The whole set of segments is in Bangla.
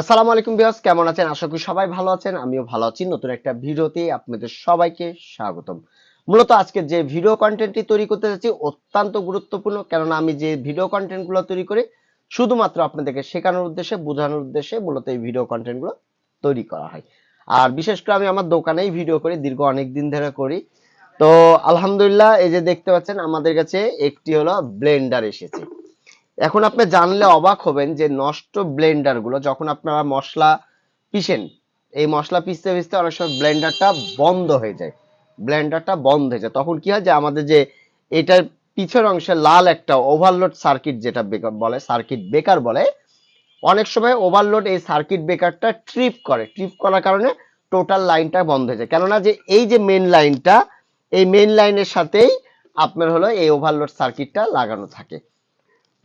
আসসালামু আলাইকুম বিয়াস কেমন আছেন? আশা করি সবাই ভালো আছেন, আমিও ভালো আছি। নতুন একটা ভিডিওতে আপনাদের সবাইকে স্বাগতম। মূলত আজকে যে ভিডিও কন্টেন্টটি তৈরি করতে যাচ্ছি অত্যন্ত গুরুত্বপূর্ণ, কেননা আমি যে ভিডিও কন্টেন্টগুলো তৈরি করি, শুধুমাত্র আপনাদেরকে শেখানোর উদ্দেশ্যে, বোঝানোর উদ্দেশ্যে মূলত এই ভিডিও কন্টেন্টগুলো তৈরি করা হয়। আর বিশেষ করে আমি আমার দোকানেই ভিডিও করি, দীর্ঘ অনেক দিন ধরে করি। তো আলহামদুলিল্লাহ, এই যে দেখতে পাচ্ছেন, আমাদের কাছে একটি হলো ব্লেন্ডার এসেছে। এখন আপনি জানলে অবাক হবেন যে নষ্ট ব্লেন্ডারগুলো, যখন আপনারা মশলা পিষেন, এই মশলা পিষতে পিষতে অনেক সময় ব্লেন্ডারটা বন্ধ হয়ে যায়। ব্লেন্ডারটা বন্ধ হয়ে যায়। তখন কি হয় যে আমাদের যে এটার পিছের অংশে লাল একটা ওভারলোড সার্কিট যেটা বেকার বলে সার্কিট বেকার বলে, অনেক সময় ওভারলোড এই সার্কিট বেকারটা ট্রিপ করে। ট্রিপ করার কারণে টোটাল লাইনটা বন্ধ হয়ে যায়। কেননা যে এই যে মেন লাইনটা এই মেন লাইনের সাথেই আপনার হলো এই ওভারলোড সার্কিটটা লাগানো থাকে।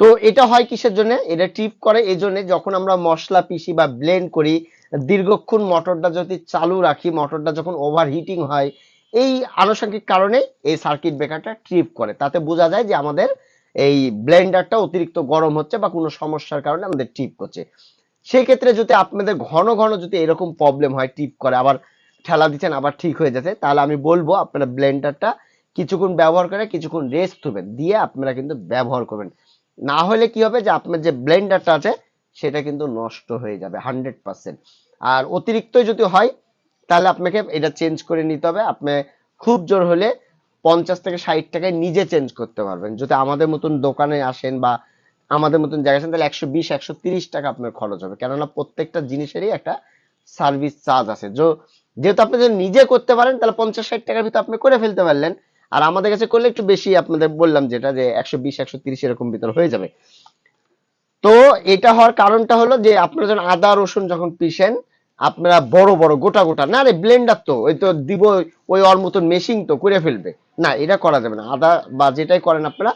তো এটা হয় কিসের জন্য? এটা ট্রিপ করে এই জন্য যখন আমরা মশলা পিষি বা ব্লেন্ড করি, দীর্ঘক্ষণ মোটরটা যদি চালু রাখি, মোটরটা যখন ওভারহিটিং হয়, এই আনুষঙ্গিক কারণে এই সার্কিট ব্রেকারটা ট্রিপ করে। তাতে বোঝা যায় যে আমাদের এই ব্লেন্ডারটা অতিরিক্ত গরম হচ্ছে বা কোনো সমস্যার কারণে আমাদের ট্রিপ করছে। সেই ক্ষেত্রে যদি আপনাদের ঘন ঘন যদি এরকম প্রবলেম হয় ট্রিপ করে, আবার ঠেলা দিচ্ছেন, আবার ঠিক হয়ে যাচ্ছে, তাহলে আমি বলব আপনারা ব্লেন্ডারটা কিছুক্ষণ ব্যবহার করে কিছুক্ষণ রেস্ট দেবেন দিয়ে আপনারা কিন্তু ব্যবহার করবেন। না হলে কি হবে যে আপনার যে ব্লেন্ডারটা আছে, সেটা কিন্তু নষ্ট হয়ে যাবে, হান্ড্রেড পার্সেন্ট। আর অতিরিক্ত যদি হয়, তাহলে আপনাকে এটা চেঞ্জ করে নিতে হবে। আপনি খুব জোর হলে পঞ্চাশ থেকে ষাট টাকায় নিজে চেঞ্জ করতে পারবেন। যদি আমাদের মতন দোকানে আসেন বা আমাদের মতন জায়গায় আসেন, তাহলে একশো বিশ, একশো তিরিশ টাকা আপনার খরচ হবে। কেননা প্রত্যেকটা জিনিসেরই একটা সার্ভিস চার্জ আছে। যেহেতু আপনি যদি নিজে করতে পারেন, তাহলে পঞ্চাশ, ষাট টাকার ভিতরে আপনি করে ফেলতে পারলেন। আর আমাদের কাছে করলে একটু বেশি আপনাদের বললাম যেটা যে একশো বিশ, একশো তিরিশ এরকম ভিতর হয়ে যাবে। তো এটা হওয়ার কারণটা হলো যে আপনারা যখন আদা, রসুন যখন পিষেন, আপনারা বড় বড়, গোটা গোটা, না রে ব্লেন্ডার তো, ওই তো দিব, ওই ওর মতন মেশিন তো, করে ফেলবে। না, এটা করা যাবে না। আদা বা যেটাই করেন আপনারা,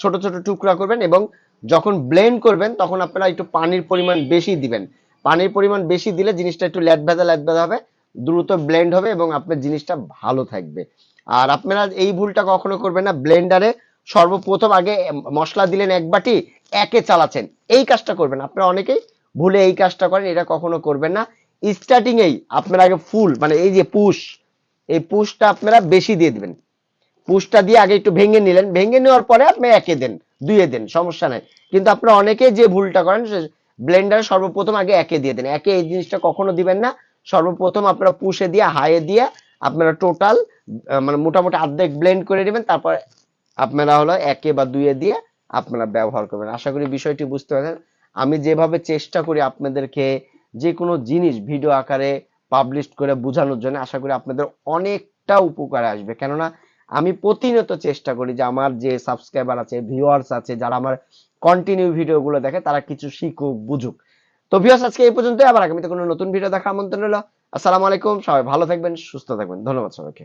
ছোট ছোট টুকরা করবেন এবং যখন ব্লেন্ড করবেন, তখন আপনারা একটু পানির পরিমাণ বেশি দিবেন। পানির পরিমাণ বেশি দিলে জিনিসটা একটু ল্যাদ ভেজা ল্যাদ ভেজা হবে, দ্রুত ব্লেন্ড হবে এবং আপনার জিনিসটা ভালো থাকবে। আর আপনারা এই ভুলটা কখনো করবেন না, ব্লেন্ডারে সর্বপ্রথম আগে মশলা দিলেন এক বাটি, একে চালাচ্ছেন। এই কাজটা করবেন। আপনারা অনেকেই ভুলে এই কাজটা করেন, এটা কখনো করবেন না। স্টার্টিং এই আপনারা আগে ফুল মানে এই যে পুশ, এই পুশটা আপনারা বেশি দিয়ে দিবেন। পুশটা দিয়ে আগে একটু ভেঙে নিলেন। ভেঙে নেওয়ার পরে আপনি একে দেন, দুইয়ে দেন, সমস্যা নাই। কিন্তু আপনারা অনেকেই যে ভুলটা করেন ব্লেন্ডার সর্বপ্রথম আগে একে দিয়ে দেন। একে এই জিনিসটা কখনো দিবেন না। সর্বপ্রথম আপনারা পুষে দিয়ে, হাইয়ে দিয়ে আপনারা টোটাল মানে মোটামুটি অর্ধেক ব্লেন্ড করে নেবেন, তারপর আপনারা হলো একে বা দুইয়ে দিয়ে আপনারা ব্যবহার করবেন। আশা করি বিষয়টি বুঝতে পারছেন। আমি যেভাবে চেষ্টা করি আপনাদেরকে যে কোনো জিনিস ভিডিও আকারে পাবলিশ করে বোঝানোর জন্য, আশা করি আপনাদের অনেকটা উপকারে আসবে। কেননা আমি প্রতিনিয়ত চেষ্টা করি যে আমার যে সাবস্ক্রাইবার আছে ভিউয়ার্স আছে, যারা আমার কন্টিনিউ ভিডিওগুলো দেখে, তারা কিছু শিখুক, বুঝুক। তো ভিউয়ার্স আজকে এই পর্যন্ত আবার আগামীতে কোনো নতুন ভিডিও দেখার আমন্ত্রণ রইল। আসসালামু আলাইকুম। সবাই ভালো থাকবেন, সুস্থ থাকবেন। ধন্যবাদ সবাইকে।